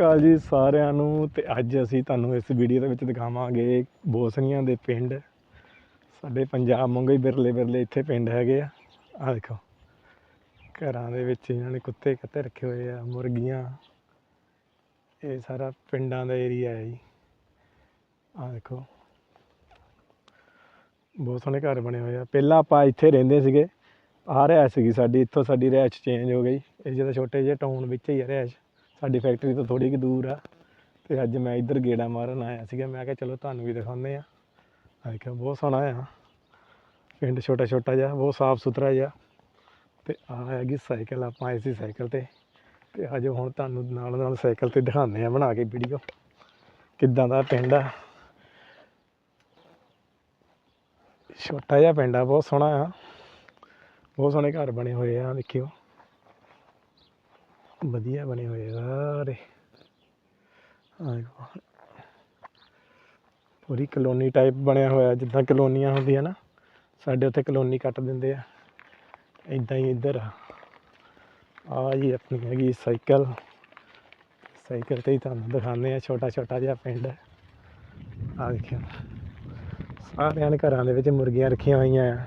ਅਕਾਲ ਜੀ ਸਾਰਿਆਂ ਨੂੰ ਤੇ ਅੱਜ ਅਸੀਂ ਤੁਹਾਨੂੰ ਇਸ ਵੀਡੀਓ ਦੇ ਵਿੱਚ ਦਿਖਾਵਾਂਗੇ ਬੋਸਨੀਆਂ ਦੇ ਪਿੰਡ। ਸਾਡੇ ਪੰਜਾਬ ਵਾਂਗੂ ਹੀ ਬਿਰਲੇ ਬਿਰਲੇ ਇੱਥੇ ਪਿੰਡ ਹੈਗੇ ਆ। ਆ ਦੇਖੋ, ਘਰਾਂ ਦੇ ਵਿੱਚ ਇਹਨਾਂ ਨੇ ਕੁੱਤੇ ਕੱਤੇ ਰੱਖੇ ਹੋਏ ਆ, ਮੁਰਗੀਆਂ। ਇਹ ਸਾਰਾ ਪਿੰਡਾਂ ਦਾ ਏਰੀਆ ਹੈ ਜੀ। ਆ ਦੇਖੋ, ਬਹੁਤ ਸੋਹਣੇ ਘਰ ਬਣੇ ਹੋਏ ਆ। ਪਹਿਲਾਂ ਆਪਾਂ ਇੱਥੇ ਰਹਿੰਦੇ ਸੀਗੇ ਆ ਰਿਹਾਇਸ਼ ਸੀਗੀ ਸਾਡੀ, ਇੱਥੋਂ ਸਾਡੀ ਰਿਹਾਇਸ਼ ਚੇਂਜ ਹੋ ਗਈ। ਇਹ ਜਿਹੜਾ ਛੋਟੇ ਜਿਹੇ ਟਾਊਨ ਵਿੱਚ ਹੀ ਆ ਰਿਹਾਇਸ਼ ਸਾਡੀ ਫੈਕਟਰੀ ਤੋਂ ਥੋੜੀ ਕਿ ਦੂਰ ਆ। ਤੇ ਅੱਜ ਮੈਂ ਇੱਧਰ ਗੇੜਾ ਮਾਰਨ ਆਇਆ ਸੀਗਾ। ਮੈਂ ਕਿਹਾ ਚਲੋ ਤੁਹਾਨੂੰ ਵੀ ਦਿਖਾਉਂਦੇ ਆ ਆ ਦੇਖਿਓ ਬਹੁਤ ਸੋਹਣਾ ਆ। ਪਿੰਡ ਛੋਟਾ ਛੋਟਾ ਜਿਹਾ, ਬਹੁਤ ਸਾਫ਼ ਸੁਥਰਾ ਜਿਹਾ। ਤੇ ਆ ਹੈਗੀ ਸਾਈਕਲ, ਆਪਾਂ ਆਏ ਸੀ ਸਾਈਕਲ ਤੇ। ਤੇ ਅੱਜ ਹੁਣ ਤੁਹਾਨੂੰ ਨਾਲ ਨਾਲ ਸਾਈਕਲ ਤੇ ਦਿਖਾਉਂਦੇ ਆ ਬਣਾ ਕੇ ਵੀਡੀਓ ਕਿੱਦਾਂ ਦਾ ਪਿੰਡ ਆ। ਛੋਟਾ ਜਿਹਾ ਪਿੰਡ ਆ, ਬਹੁਤ ਸੋਹਣਾ ਆ। ਬਹੁਤ ਸੋਹਣੇ ਘਰ ਬਣੇ ਹੋਏ ਆ, ਦੇਖਿਓ। ਵਧੀਆ ਬਣੇ ਹੋਏ ਆ ਸਾਰੇ। ਆਹ ਪੂਰੀ ਕਲੋਨੀ ਟਾਈਪ ਬਣਿਆ ਹੋਇਆ, ਜਿੱਦਾਂ ਕਲੋਨੀਆਂ ਹੁੰਦੀਆਂ ਨਾ, ਸਾਡੇ ਉੱਥੇ ਕਲੋਨੀ ਕੱਟ ਦਿੰਦੇ ਆ। ਇਦਾਂ ਹੀ ਇੱਧਰ ਆ। ਜੀ ਆਪਣੀ ਹੈਗੀ ਸਾਈਕਲ। ਸਾਈਕਲ ਤੇ ਹੀ ਤੁਹਾਨੂੰ ਦਿਖਾਉਂਦੇ ਆ ਛੋਟਾ ਛੋਟਾ ਜਿਹਾ ਪਿੰਡ। ਆ ਦੇਖਿਓ। ਸਾਰਿਆਂ ਨੇ ਘਰਾਂ ਦੇ ਵਿੱਚ ਮੁਰਗੀਆਂ ਰੱਖੀਆਂ ਹੋਈਆਂ ਆ।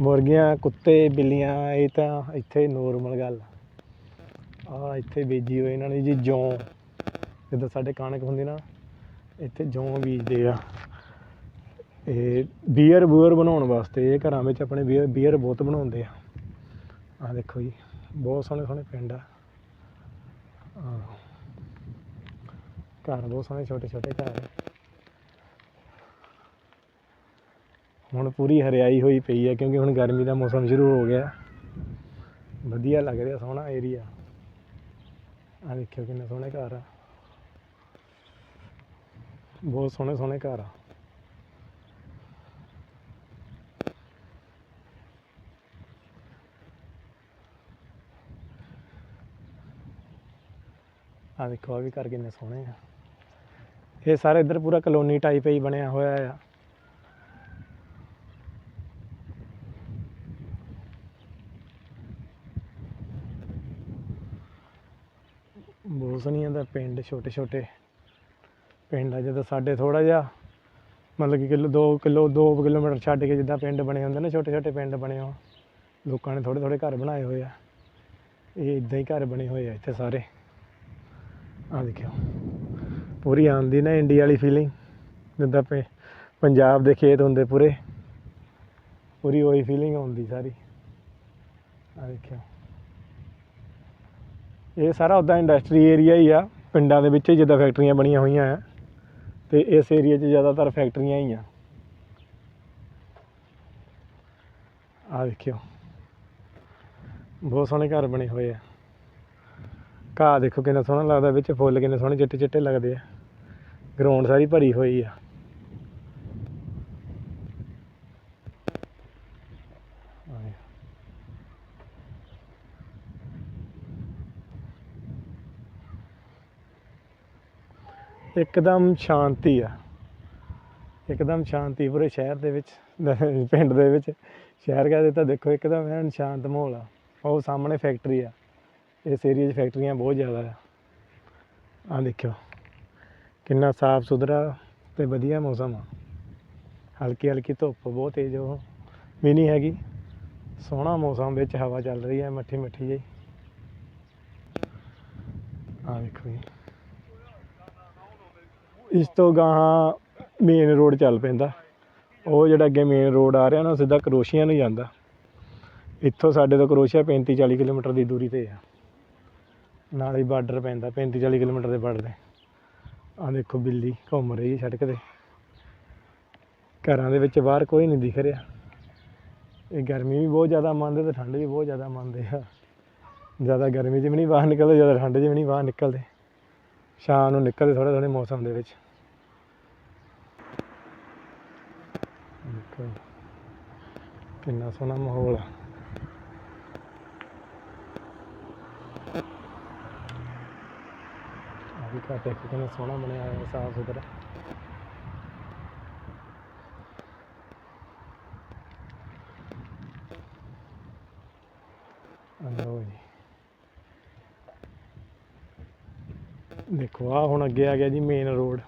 ਮੁਰਗੀਆਂ, ਕੁੱਤੇ, ਬਿੱਲੀਆਂ, ਇਹ ਤਾਂ ਇੱਥੇ ਨੋਰਮਲ ਗੱਲ ਆ। ਇੱਥੇ ਬੀਜੀ ਹੋਈ ਇਹਨਾਂ ਨੇ ਜੀ, ਜੌਂ। ਜਿੱਦਾਂ ਸਾਡੇ ਕਣਕ ਹੁੰਦੀ ਨਾ, ਇੱਥੇ ਜੌਂ ਬੀਜਦੇ ਆ। ਇਹ ਬੀਅਰ ਬੂਅਰ ਬਣਾਉਣ ਵਾਸਤੇ, ਇਹ ਘਰਾਂ ਵਿੱਚ ਆਪਣੇ ਬੀਅਰ ਬੀਅਰ ਬਹੁਤ ਬਣਾਉਂਦੇ ਆ। ਆ ਦੇਖੋ ਜੀ, ਬਹੁਤ ਸੋਹਣੇ ਸੋਹਣੇ ਪਿੰਡ ਆ। ਘਰ ਬਹੁਤ ਸੋਹਣੇ, ਛੋਟੇ ਛੋਟੇ ਘਰ ਹੁਣ ਪੂਰੀ ਹਰਿਆਈ ਹੋਈ ਪਈ ਹੈ ਕਿਉਂਕਿ ਹੁਣ ਗਰਮੀ ਦਾ ਮੌਸਮ ਸ਼ੁਰੂ ਹੋ ਗਿਆ। ਵਧੀਆ ਲੱਗ ਰਿਹਾ, ਸੋਹਣਾ ਏਰੀਆ ਆ ਦੇਖਿਓ ਕਿੰਨੇ ਸੋਹਣੇ ਘਰ ਆ। ਬਹੁਤ ਸੋਹਣੇ ਸੋਹਣੇ ਘਰ ਆ। ਆ ਦੇਖੋ ਆ ਵੀ ਘਰ ਕਿੰਨੇ ਸੋਹਣੇ ਆ। ਇਹ ਸਾਰੇ ਇੱਧਰ ਪੂਰਾ ਕਲੋਨੀ ਟਾਈਪ ਹੀ ਬਣਿਆ ਹੋਇਆ ਆ। ਬਹੁਤ ਸੋਹਣੀਆਂ ਦਾ ਪਿੰਡ ਛੋਟੇ ਛੋਟੇ। ਪਿੰਡ ਆ ਜਦੋਂ ਸਾਡੇ ਥੋੜਾ ਜਿਹਾ, ਮਤਲਬ ਕਿ ਕਿਲੋ 2 ਕਿਲੋ 2 ਕਿਲੋਮੀਟਰ ਛੱਡ ਕੇ ਜਿੱਦਾਂ ਪਿੰਡ ਬਣੇ ਹੁੰਦੇ ਨੇ, ਛੋਟੇ ਛੋਟੇ ਪਿੰਡ ਬਣੇ ਹੋ ਲੋਕਾਂ ਨੇ ਥੋੜੇ ਥੋੜੇ ਘਰ ਬਣਾਏ ਹੋਏ ਆ। ਇਹ ਇਦਾਂ ਹੀ ਘਰ ਬਣੇ ਹੋਏ ਆ ਇੱਥੇ ਸਾਰੇ। ਆ ਦੇਖਿਓ, ਪੂਰੀ ਆਉਂਦੀ ਨਾ ਇੰਡੀਆ ਵਾਲੀ ਫੀਲਿੰਗ ਜਿੱਦਾਂ ਪੇ ਪੰਜਾਬ ਦੇ ਖੇਤ ਹੁੰਦੇ ਪੂਰੇ। ਪੂਰੀ ਉਹੀ ਫੀਲਿੰਗ ਆਉਂਦੀ ਸਾਰੀ। ਆ ਦੇਖਿਓ। ਇਹ ਸਾਰਾ ਉੱਦਾਂ ਇੰਡਸਟਰੀ ਏਰੀਆ ਹੀ ਆ, ਪਿੰਡਾਂ ਦੇ ਵਿੱਚ ਹੀ ਜਿੱਦਾਂ ਫੈਕਟਰੀਆਂ ਬਣੀਆਂ ਹੋਈਆਂ ਆ, ਤੇ ਇਸ ਏਰੀਆ 'ਚ ਜ਼ਿਆਦਾਤਰ ਫੈਕਟਰੀਆਂ ਹੀ ਆ। ਆ ਦੇਖਿਓ। ਬਹੁਤ ਸੋਹਣੇ ਘਰ ਬਣੇ ਹੋਏ ਆ। ਘਾਹ ਦੇਖੋ ਕਿੰਨਾ ਸੋਹਣਾ ਲੱਗਦਾ, ਵਿੱਚ ਫੁੱਲ ਕਿੰਨੇ ਸੋਹਣੇ ਚਿੱਟੇ ਚਿੱਟੇ ਲੱਗਦੇ ਆ। ਗਰਾਊਂਡ ਸਾਰੀ ਭਰੀ ਹੋਈ ਆ ਦੇਖੋ। ਇੱਕਦਮ ਸ਼ਾਂਤੀ ਆ। ਇੱਕਦਮ ਸ਼ਾਂਤੀ ਪੂਰੇ ਸ਼ਹਿਰ ਦੇ ਵਿੱਚ, ਪਿੰਡ ਦੇ ਵਿੱਚ। ਸ਼ਹਿਰ ਕਹਿੰਦੇ ਤਾਂ ਦੇਖੋ ਇੱਕਦਮ ਐਨ ਸ਼ਾਂਤ ਮਾਹੌਲ ਆ। ਉਹ ਸਾਹਮਣੇ ਫੈਕਟਰੀ ਆ। ਇਸ ਏਰੀਆ 'ਚ ਫੈਕਟਰੀਆਂ ਬਹੁਤ ਜ਼ਿਆਦਾ ਆ। ਆ ਦੇਖਿਓ, ਕਿੰਨਾ ਸਾਫ਼ ਸੁਥਰਾ ਤੇ ਵਧੀਆ ਮੌਸਮ ਆ। ਹਲਕੀ ਹਲਕੀ ਧੁੱਪ, ਬਹੁਤ ਤੇਜ਼ ਉਹ। ਵੀ ਨਹੀਂ ਹੈਗੀ। ਸੋਹਣਾ ਮੌਸਮ ਵਿੱਚ ਹਵਾ ਚੱਲ ਰਹੀ ਹੈ ਮੱਠੀ ਮੱਠੀ ਜਿਹੀ। ਆ ਦੇਖੋ ਜੀ। ਇਸ ਤੋਂ ਗਾਹਾਂ ਮੇਨ ਰੋਡ ਚੱਲ ਪੈਂਦਾ। ਉਹ ਜਿਹੜਾ ਅੱਗੇ ਮੇਨ ਰੋਡ ਆ ਰਿਹਾ ਨਾ, ਉਹ ਸਿੱਧਾ ਕਰੋਸ਼ੀਆਂ ਨੂੰ ਜਾਂਦਾ। ਇੱਥੋਂ ਸਾਡੇ ਤੋਂ ਕਰੋਸ਼ੀਆ 35 40 ਕਿਲੋਮੀਟਰ ਦੀ ਦੂਰੀ ਤੇ ਆ। ਨਾਲ ਹੀ ਬਾਰਡਰ ਪੈਂਦਾ 35 40 ਕਿਲੋਮੀਟਰ ਦੇ ਬਾਰਡਰ ਤੇ। ਆ ਦੇਖੋ ਬਿੱਲੀ ਘੁੰਮ ਰਹੀ ਹੈ ਸੜਕ ਤੇ। ਘਰਾਂ ਦੇ ਵਿੱਚ ਬਾਹਰ ਕੋਈ ਨਹੀਂ ਦਿਖ ਰਿਹਾ। ਇਹ ਗਰਮੀ ਵੀ ਬਹੁਤ ਜ਼ਿਆਦਾ ਮੰਨਦੇ ਤੇ ਠੰਡ ਵੀ ਬਹੁਤ ਜ਼ਿਆਦਾ ਮੰਨਦੇ ਆ। ਜ਼ਿਆਦਾ ਗਰਮੀ 'ਚ ਵੀ ਨਹੀਂ ਬਾਹਰ ਨਿਕਲਦੇ, ਜ਼ਿਆਦਾ ਠੰਡ 'ਚ ਵੀ ਨਹੀਂ ਬਾਹਰ ਨਿਕਲਦੇ। ਸ਼ਾਮ ਨੂੰ ਨਿਕਲਦੇ ਥੋੜ੍ਹੇ ਥੋੜ੍ਹੇ ਮੌਸਮ ਦੇ ਵਿੱਚ। ਦੇਖੋ ਕਿੰਨਾ ਸੋਹਣਾ ਮਾਹੌਲ ਆ। ਵੀ ਘਰ ਦੇਖੋ ਕਿੰਨਾ ਸੋਹਣਾ ਬਣਿਆ ਹੋਇਆ, ਸਾਫ਼ ਸੁਥਰਾ। ਆ ਜੀ। ਦੇਖੋ ਆ ਹੁਣ ਅੱਗੇ ਆ ਗਿਆ ਜੀ ਮੇਨ ਰੋਡ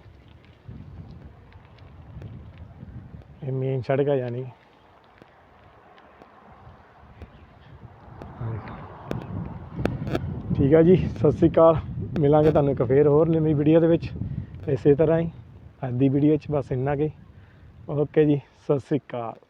ਇਹ ਮੇਨ ਸੜਕ ਆ ਜਾਣੀ। ਠੀਕ ਆ ਜੀ, ਸਤਿ ਸ੍ਰੀ ਅਕਾਲ। ਮਿਲਾਂਗੇ ਤੁਹਾਨੂੰ ਇੱਕ ਫੇਰ ਹੋਰ ਨਵੀਂ ਵੀਡੀਓ ਦੇ ਵਿੱਚ। ਇਸੇ ਤਰ੍ਹਾਂ ਹੀ ਅੱਜ ਦੀ ਵੀਡੀਓ 'ਚ ਬਸ ਇੰਨਾ ਕੁ ਓਕੇ ਜੀ, ਸਤਿ ਸ੍ਰੀ ਅਕਾਲ।